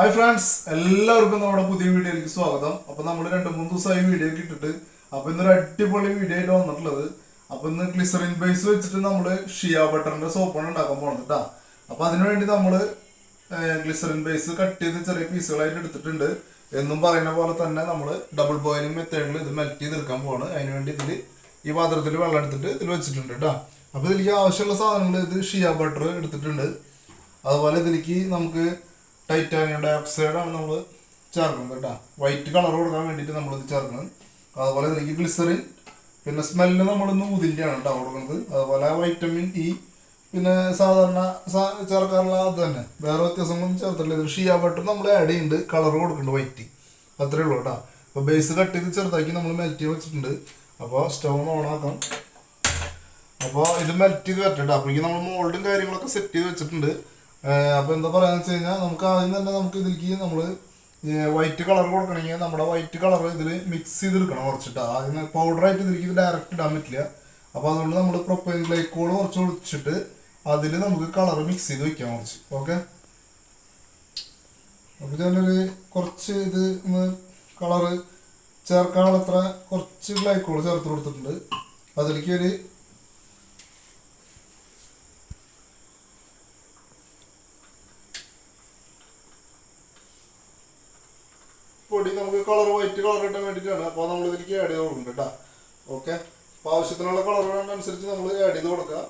Hi friends എല്ലാവർക്കും നമ്മുടെ പുതിയ വീഡിയോയിലേക്ക് സ്വാഗതം. അപ്പൊ നമ്മൾ രണ്ട് മൂന്ന് ദിവസമായി വീഡിയോ കിട്ടിട്ട് ഇട്ടിട്ട്. അപ്പൊ ഇന്നൊരു അടിപൊളി വീഡിയോ ആയിട്ട് വന്നിട്ടുള്ളത്. അപ്പൊ ഇന്ന് ഗ്ലിസറിൻ ബേസ് വെച്ചിട്ട് നമ്മൾ ഷിയ ബട്ടറിന്റെ സോപ്പാണ് ഉണ്ടാക്കാൻ പോകുന്നത് കേട്ടോ അപ്പൊ അതിനുവേണ്ടി നമ്മൾ ഗ്ലിസറിൻ ബേസ് കട്ട് ചെയ്ത് ചെറിയ പീസുകളായിട്ട് എടുത്തിട്ടുണ്ട്. എന്നും പറയുന്ന പോലെ തന്നെ നമ്മൾ ഡബിൾ ബോയിലിംഗ് മെത്തേഡിൽ ഇത് മെൽറ്റ് ചെയ്ത് എടുക്കാൻ പോവാണ് അതിനുവേണ്ടി ഇതിൽ ഈ പാത്രത്തിൽ വെള്ളം എടുത്തിട്ട് ഇതിൽ വെച്ചിട്ടുണ്ട് കേട്ടോ അപ്പോൾ ഇതിലേക്ക് ആവശ്യമുള്ള സാധനങ്ങൾ ഇത് ഷിയ ബട്ടർ എടുത്തിട്ടുണ്ട്. അതുപോലെ ഇതിലേക്ക് നമുക്ക് ടൈറ്റാനിയം ഡയോക്സൈഡ് ആണ് നമ്മൾ ചേർക്കുന്നത് കേട്ടോ. വൈറ്റ് കളർ കൊടുക്കാൻ വേണ്ടിയിട്ട് നമ്മളിത് ചേർക്കുന്നത്. അതുപോലെ ഇതിലേക്ക് ഗ്ലിസറിൻ പിന്നെ സ്മെല്ല് നമ്മൾ ഊതിന്റെ ആണ് കേട്ടോ കൊടുക്കുന്നത്. അതുപോലെ വൈറ്റമിൻ ഇ പിന്നെ സാധാരണ ചേർക്കാറുള്ള അത് തന്നെ. വേറെ വ്യത്യാസങ്ങളൊന്നും ചേർത്തില്ല ഇത് ഷിയ ബട്ടർ നമ്മൾ ആഡ് ചെയ്യുന്നുണ്ട്. കളർ കൊടുക്കുന്നുണ്ട് വൈറ്റ് അത്രേ ഉള്ളൂ കേട്ടോ. അപ്പോൾ ബേസ് കട്ട് ചെയ്ത് ചെറുതാക്കി നമ്മൾ മെൽറ്റ് ചെയ്ത് വെച്ചിട്ടുണ്ട്. അപ്പോൾ സ്റ്റവ് ഓൺ ആക്കാം. അപ്പോൾ ഇത് മെൽറ്റ് ചെയ്ത് വരട്ടെ അപ്പോഴേക്കും നമ്മൾ മോൾഡും കാര്യങ്ങളൊക്കെ സെറ്റ് ചെയ്ത് വെച്ചിട്ടുണ്ട്. അപ്പോൾ എന്താ പറയുക വെച്ച് കഴിഞ്ഞാൽ നമുക്ക് ആദ്യം തന്നെ നമുക്ക് ഇതിലേക്ക് നമ്മൾ വൈറ്റ് കളർ കൊടുക്കണമെങ്കിൽ നമ്മുടെ വൈറ്റ് കളർ ഇതിൽ മിക്സ് ചെയ്തെടുക്കണം കുറച്ചിട്ട്. ആദ്യം പൗഡറായിട്ട് ഇതിലേക്ക് ഇത് ഡയറക്റ്റ് ഇടാൻ പറ്റില്ല. അപ്പോൾ അതുകൊണ്ട് നമ്മൾ പ്രൊപ്പൈൻ ഗ്ലൈക്കോൾ കുറച്ച് ഒഴിച്ചിട്ട് അതിൽ നമുക്ക് കളർ മിക്സ് ചെയ്ത് വെക്കാം കുറച്ച്. ഓക്കെ അപ്പോൾ ഞാനൊരു കുറച്ച് ഇത് ഒന്ന് കളറ് ചേർക്കാനുള്ള അത്ര കുറച്ച് ഗ്ലൈക്കോൾ ചേർത്ത് കൊടുത്തിട്ടുണ്ട്. അതിലേക്ക് ഒരു പൊടി നമുക്ക് കളർ വൈറ്റ് കളർ ഇട്ടാൻ വേണ്ടിയിട്ടാണ്. അപ്പോൾ നമ്മൾ ഇതിലേക്ക് ആഡ് ചെയ്ത് കൊടുക്കുന്നുണ്ട് കേട്ടോ. ഓക്കെ അപ്പോൾ ആവശ്യത്തിനുള്ള കളർ അനുസരിച്ച് നമ്മൾ ആഡ് ചെയ്ത് കൊടുക്കുക.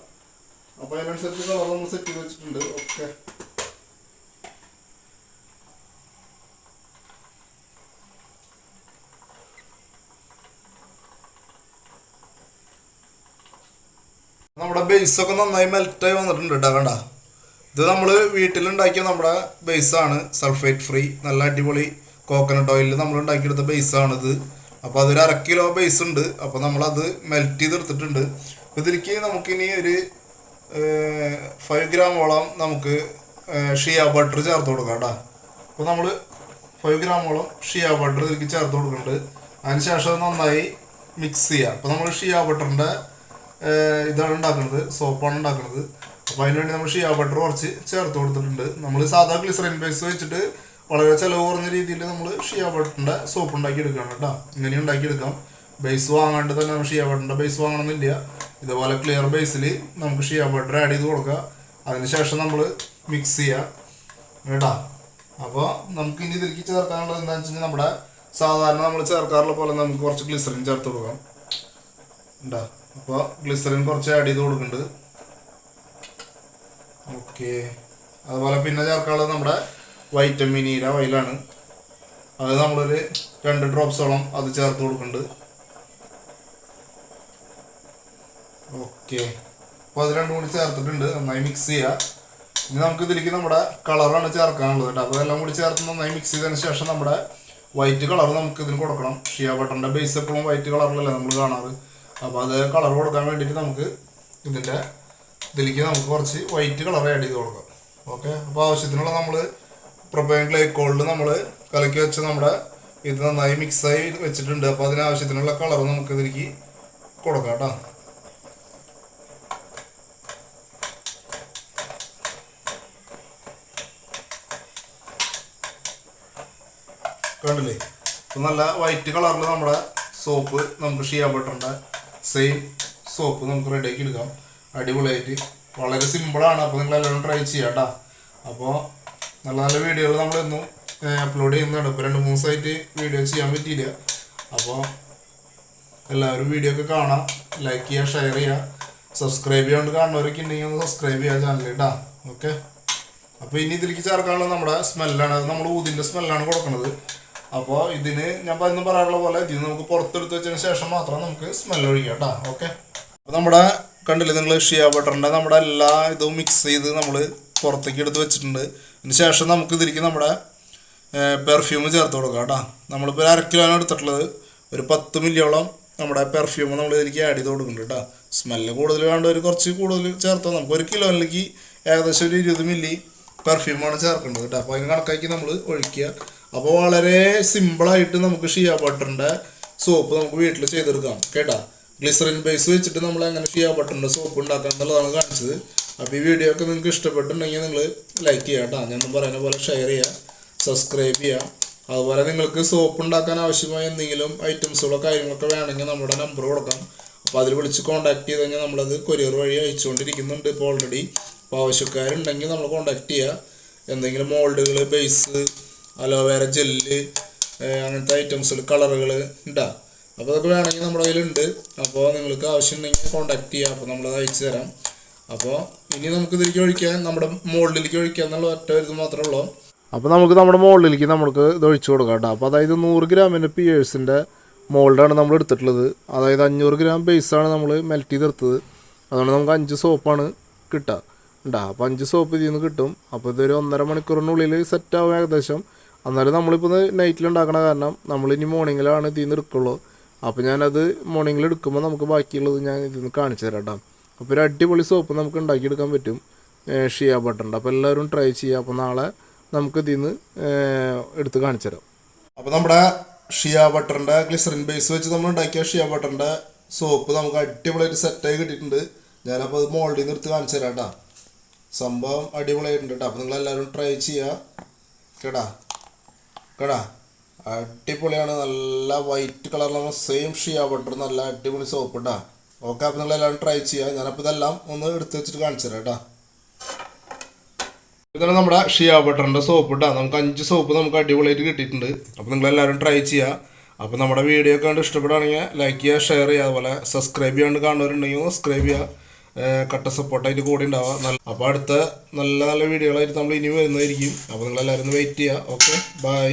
അപ്പോൾ അതിനനുസരിച്ച് കളർ നമ്മൾ സെറ്റ് ചെയ്ത് വെച്ചിട്ടുണ്ട്. ഓക്കെ നമ്മുടെ ബേസ് ഒക്കെ നന്നായി മെൽറ്റായി വന്നിട്ടുണ്ട് കേട്ടോ കണ്ട? ഇത് നമ്മൾ വീട്ടിലുണ്ടാക്കിയ നമ്മുടെ ബേസാണ് സൾഫേറ്റ് ഫ്രീ നല്ല അടിപൊളി കോക്കനട്ട് ഓയിലിൽ നമ്മൾ ഉണ്ടാക്കിയെടുത്ത ബേസാണിത് അപ്പോൾ അതൊരു അര കിലോ ബേസ് ഉണ്ട്. അപ്പോൾ നമ്മളത് മെൽറ്റ് ചെയ്തെടുത്തിട്ടുണ്ട്. അപ്പോൾ ഇതിലേക്ക് നമുക്കിനി ഒരു ഫൈവ് ഗ്രാമോളം നമുക്ക് ഷിയ ബട്ടർ ചേർത്ത് കൊടുക്കാം കേട്ടോ. അപ്പോൾ നമ്മൾ ഫൈവ് ഗ്രാമോളം ഷിയ ബട്ടർ ഇതിലേക്ക് ചേർത്ത് കൊടുക്കുന്നുണ്ട്. അതിന് ശേഷം നന്നായി മിക്സ് ചെയ്യുക അപ്പോൾ നമ്മൾ ഷിയ ബട്ടറിന്റെ ഇതാണ് ഉണ്ടാക്കുന്നത്. സോപ്പാണ് ഉണ്ടാക്കുന്നത്. അപ്പോൾ അതിനുവേണ്ടി നമ്മൾ ഷിയ ബട്ടർ കുറച്ച് ചേർത്ത് കൊടുത്തിട്ടുണ്ട്. നമ്മൾ സാധാ ഗ്ലിസറിൻ ബേസ് വെച്ചിട്ട് വളരെ ചിലവ് കുറഞ്ഞ രീതിയിൽ നമ്മൾ ഷിയ ബട്ടറിന്റെ സോപ്പ് ഉണ്ടാക്കി എടുക്കണം കേട്ടോ. ഇങ്ങനെ ഉണ്ടാക്കിയെടുക്കാം. ബേസ് വാങ്ങാണ്ട് തന്നെ നമ്മൾ ഷിയ ബട്ടറിന്റെ ബേസ് വാങ്ങണമെന്നില്ല. ഇതുപോലെ ക്ലിയർ ബേസിൽ നമുക്ക് ഷിയ ബട്ടർ ആഡ് ചെയ്ത് കൊടുക്കുക. അതിന് ശേഷം നമ്മൾ മിക്സ് ചെയ്യുക. കേട്ടോ? അപ്പോൾ നമുക്ക് ഇനി ഇതിലേക്ക് ചേർക്കാനുള്ളത് എന്താണെന്ന് വെച്ച് കഴിഞ്ഞാൽ നമ്മുടെ സാധാരണ നമ്മൾ ചേർക്കാറുള്ള പോലെ നമുക്ക് കുറച്ച് ഗ്ലിസറിൻ ചേർത്ത് കൊടുക്കാം. ഉണ്ടോ അപ്പോൾ ഗ്ലിസറിൻ കുറച്ച് ആഡ് ചെയ്ത് കൊടുക്കുന്നുണ്ട്. ഓക്കെ അതുപോലെ പിന്നെ ചേർക്കാനുള്ളത് നമ്മുടെ വൈറ്റമിൻ ഇര ഓയിലാണ് അത് നമ്മളൊരു രണ്ട് ഡ്രോപ്സോളം അത് ചേർത്ത് കൊടുക്കുന്നുണ്ട് ഓക്കെ അപ്പോൾ അത് രണ്ടും കൂടി ചേർത്തിട്ടുണ്ട്. നന്നായി മിക്സ് ചെയ്യുക ഇനി നമുക്ക് ഇതിലേക്ക് നമ്മുടെ കളറാണ് ചേർക്കാനുള്ളത് കേട്ടോ. അപ്പോൾ എല്ലാം കൂടി ചേർത്ത് നന്നായി മിക്സ് ചെയ്തതിന് ശേഷം നമ്മുടെ വൈറ്റ് കളർ നമുക്ക് ഇതിന് കൊടുക്കണം. ഷിയ ബട്ടറിന്റെ ബേസ് എപ്പോഴും വൈറ്റ് കളറിലല്ലേ നമ്മൾ കാണാറ്. അപ്പോൾ അത് കളർ കൊടുക്കാൻ വേണ്ടിയിട്ട് നമുക്ക് ഇതിന്റെ ഇതിലേക്ക് നമുക്ക് കുറച്ച് വൈറ്റ് കളർ ആഡ് ചെയ്ത് കൊടുക്കാം. ഓക്കെ അപ്പോൾ ആവശ്യത്തിനുള്ള നമ്മൾ പ്രൊപ്പൈൻ ഗ്ലൈക്കോളിൽ നമ്മൾ കലക്കി വെച്ച നമ്മുടെ ഇത് നന്നായി മിക്സായി വെച്ചിട്ടുണ്ട്. അപ്പോൾ അതിനാവശ്യത്തിനുള്ള കളർ നമുക്ക് ഇതിലേക്ക് കൊടുക്കാം കേട്ടോ. കണ്ടില്ലേ? ഇപ്പം നല്ല വൈറ്റ് കളറിൽ നമ്മുടെ സോപ്പ് നമുക്ക് ഷിയ ബട്ടറിന്റെ സെയിം സോപ്പ് നമുക്ക് റെഡിയാക്കി എടുക്കാം. അടിപൊളിയായിട്ട്. വളരെ സിമ്പിളാണ് അപ്പോൾ നിങ്ങൾ എല്ലാവരും ട്രൈ ചെയ്യാം കേട്ടോ. അപ്പോൾ നല്ല നല്ല വീഡിയോകൾ നമ്മളെന്നും അപ്ലോഡ് ചെയ്യുന്നതാണ്. ഇപ്പോൾ രണ്ട് മൂന്ന് ദിവസമായിട്ട് വീഡിയോ ചെയ്യാൻ പറ്റിയില്ല. അപ്പോൾ എല്ലാവരും വീഡിയോ ഒക്കെ കാണാം. ലൈക്ക് ചെയ്യുക ഷെയർ ചെയ്യുക. സബ്സ്ക്രൈബ് ചെയ്യാണ്ട് കാണുന്നവരൊക്കെ ഉണ്ടെങ്കിൽ ഒന്ന് സബ്സ്ക്രൈബ് ചെയ്യുക ചാനൽ കേട്ടോ ഓക്കെ അപ്പോൾ ഇനി ഇതിലേക്ക് ചേർക്കാനുള്ളത് നമ്മുടെ സ്മെല്ലാണ് അത് നമ്മൾ ഊതിന്റെ സ്മെല്ലാണ് കൊടുക്കുന്നത്. അപ്പോൾ ഇതിന് ഞാൻ ഇന്ന് പറയാനുള്ള പോലെ ഇതിന് നമുക്ക് പുറത്തെടുത്ത് വെച്ചതിന് ശേഷം മാത്രം നമുക്ക് സ്മെല്ല് ഒഴിക്കാം കേട്ടോ ഓക്കെ അപ്പോൾ നമ്മുടെ കണ്ടില്ലേ നിങ്ങൾ ഷിയ ബട്ടറിന്റെ നമ്മുടെ എല്ലാ ഇതും മിക്സ് ചെയ്ത് നമ്മൾ പുറത്തേക്ക് എടുത്ത് വെച്ചിട്ടുണ്ട്. അതിന് ശേഷം നമുക്ക് ഇതിലേക്ക് നമ്മുടെ പെർഫ്യൂം ചേർത്ത് കൊടുക്കാം കേട്ടോ. നമ്മളിപ്പോൾ ഒരു അര കിലോയാണ് എടുത്തിട്ടുള്ളത്. ഒരു പത്ത് മില്ലിയോളം നമ്മുടെ പെർഫ്യൂം നമ്മൾ ഇതിലേക്ക് ആഡ് ചെയ്ത് കൊടുക്കുന്നുണ്ട് കേട്ടോ. സ്മെല്ല് കൂടുതൽ വേണ്ട ഒരു കുറച്ച് കൂടുതൽ ചേർത്താൽ നമുക്ക് ഒരു കിലോയിലേക്ക് ഏകദേശം ഒരു ഇരുപത് മില്ലി പെർഫ്യൂമാണ് ചേർക്കേണ്ടത് കേട്ടോ. അപ്പോൾ അതിന് കണക്കാക്കി നമ്മൾ ഒഴിക്കുക. അപ്പോൾ വളരെ സിമ്പിളായിട്ട് നമുക്ക് ഷിയ ബട്ടറിന്റെ സോപ്പ് നമുക്ക് വീട്ടിൽ ചെയ്തെടുക്കാം കേട്ടോ. ഗ്ലിസറിൻ ബേസ് വെച്ചിട്ട് നമ്മൾ എങ്ങനെ ഷിയ ബട്ടറിന്റെ സോപ്പ് ഉണ്ടാക്കാം എന്നുള്ളതാണ് കാണിച്ചത്. അപ്പോൾ ഈ വീഡിയോ ഒക്കെ നിങ്ങൾക്ക് ഇഷ്ടപ്പെട്ടിട്ടുണ്ടെങ്കിൽ നിങ്ങൾ ലൈക്ക് ചെയ്യുക കേട്ടോ ഞാനൊന്നും പറയുന്ന പോലെ ഷെയർ ചെയ്യുക സബ്സ്ക്രൈബ് ചെയ്യുക. അതുപോലെ നിങ്ങൾക്ക് സോപ്പ് ഉണ്ടാക്കാൻ ആവശ്യമായ എന്തെങ്കിലും ഐറ്റംസുകളോ കാര്യങ്ങളൊക്കെ വേണമെങ്കിൽ നമ്മുടെ നമ്പർ കൊടുക്കാം. അപ്പോൾ അതിൽ വിളിച്ച് കോൺടാക്ട് ചെയ്ത് കഴിഞ്ഞാൽ നമ്മളത് കൊറിയർ വഴി അയച്ചുകൊണ്ടിരിക്കുന്നുണ്ട് ഇപ്പോൾ ഓൾറെഡി അപ്പോൾ ആവശ്യക്കാരുണ്ടെങ്കിൽ നമ്മൾ കോൺടാക്ട് ചെയ്യുക. എന്തെങ്കിലും മോൾഡുകൾ ബേസ് അലോവേര ജെല്ല് അങ്ങനത്തെ ഐറ്റംസുകൾ കളറുകൾ ഉണ്ടാ അപ്പോൾ അതൊക്കെ വേണമെങ്കിൽ നമ്മുടെ കയ്യിലുണ്ട്. അപ്പോൾ നിങ്ങൾക്ക് ആവശ്യമുണ്ടെങ്കിൽ കോൺടാക്ട് ചെയ്യുക അപ്പോൾ നമ്മളത് അയച്ചു തരാം. അപ്പോൾ ഇനി നമുക്ക് ഇതിലേക്ക് ഒഴിക്കാൻ നമ്മുടെ മുകളിലേക്ക് ഒഴിക്കുക എന്നുള്ള ഒറ്റ ഇത് മാത്രമേ ഉള്ളൂ. അപ്പോൾ നമുക്ക് നമ്മുടെ മുകളിലേക്ക് നമുക്ക് ഇത് ഒഴിച്ചു കൊടുക്കാം കേട്ടോ. അപ്പോൾ അതായത് നൂറ് ഗ്രാമിന്റെ പിയേഴ്സിന്റെ മോൾഡാണ് നമ്മൾ എടുത്തിട്ടുള്ളത്. അതായത് അഞ്ഞൂറ് ഗ്രാം ബേസാണ് നമ്മൾ മെൽറ്റ് ചെയ്തെടുത്തത്. അതുകൊണ്ട് നമുക്ക് അഞ്ച് സോപ്പാണ് കിട്ടുക. ഉണ്ടാ? അപ്പോൾ അഞ്ച് സോപ്പ് ഇതിൽ നിന്ന് കിട്ടും. അപ്പോൾ ഇതൊരു ഒന്നര മണിക്കൂറിനുള്ളിൽ സെറ്റ് ആവും ഏകദേശം. എന്നാലും നമ്മളിപ്പോൾ നൈറ്റിൽ ഉണ്ടാക്കണ കാരണം നമ്മളിനി മോർണിംഗിലാണ് ഇതിൽ നിന്ന് എടുക്കുള്ളൂ. അപ്പോൾ ഞാനത് മോർണിംഗിൽ എടുക്കുമ്പോൾ നമുക്ക് ബാക്കിയുള്ളത് ഞാൻ ഇതിൽ നിന്ന് കാണിച്ചു തരാം കേട്ടോ. അപ്പോൾ ഒരു അടിപൊളി സോപ്പ് നമുക്ക് ഉണ്ടാക്കിയെടുക്കാൻ പറ്റും. ഷിയ ബട്ടറിന്റെ അപ്പോൾ എല്ലാവരും ട്രൈ ചെയ്യുക. അപ്പോൾ നാളെ നമുക്ക് ഇതിൽ നിന്ന് എടുത്ത് കാണിച്ചു തരാം. അപ്പോൾ നമ്മുടെ ഷിയ ബട്ടറിന്റെ ഗ്ലിസറിൻ ബേസ് വെച്ച് നമ്മൾ ഉണ്ടാക്കിയ ഷിയ ബട്ടറിന്റെ സോപ്പ് നമുക്ക് അടിപൊളിയായിട്ട് സെറ്റായി കിട്ടിയിട്ടുണ്ട്. ഞാനപ്പോൾ അത് മോൾഡിൽ നിന്ന് എടുത്ത് കാണിച്ചു തരാം കേട്ടോ സംഭവം അടിപൊളിയായിട്ടുണ്ട് കേട്ടോ അപ്പോൾ നിങ്ങളെല്ലാവരും ട്രൈ ചെയ്യുക. കേടാ? കേടാ? അടിപൊളിയാണ്. നല്ല വൈറ്റ് കളറിലുള്ള സെയിം ഷിയ ബട്ടർ നല്ല അടിപൊളി സോപ്പ് കേട്ടോ ഓക്കെ അപ്പോൾ നിങ്ങളെല്ലാവരും ട്രൈ ചെയ്യുക. ഞാനപ്പോൾ ഇതെല്ലാം ഒന്ന് എടുത്ത് വെച്ചിട്ട് കാണിച്ചു തരാം കേട്ടോ. ഇതാണ് നമ്മുടെ ഷിയ ബട്ടറിന്റെ സോപ്പ് ഇട്ടാ നമുക്ക് അഞ്ച് സോപ്പ് നമുക്ക് അടിപൊളിയായിട്ട് കിട്ടിയിട്ടുണ്ട്. അപ്പോൾ നിങ്ങൾ എല്ലാവരും ട്രൈ ചെയ്യുക. അപ്പോൾ നമ്മുടെ വീഡിയോ കണ്ട് ഇഷ്ടപ്പെടുകയാണെങ്കിൽ ലൈക്ക് ചെയ്യുക ഷെയർ ചെയ്യുക അതുപോലെ സബ്സ്ക്രൈബ് ചെയ്യാണ്ട് കാണുന്നവരുണ്ടെങ്കിൽ സബ്സ്ക്രൈബ് ചെയ്യുക. കട്ട കട്ട സപ്പോർട്ടായിട്ട് കൂടി ഉണ്ടാവുക. നല്ല അപ്പോൾ അടുത്ത നല്ല നല്ല വീഡിയോകളായിട്ട് നമ്മൾ ഇനി വരുന്നതായിരിക്കും. അപ്പോൾ നിങ്ങൾ എല്ലാവരും വെയിറ്റ് ചെയ്യുക. Okay bye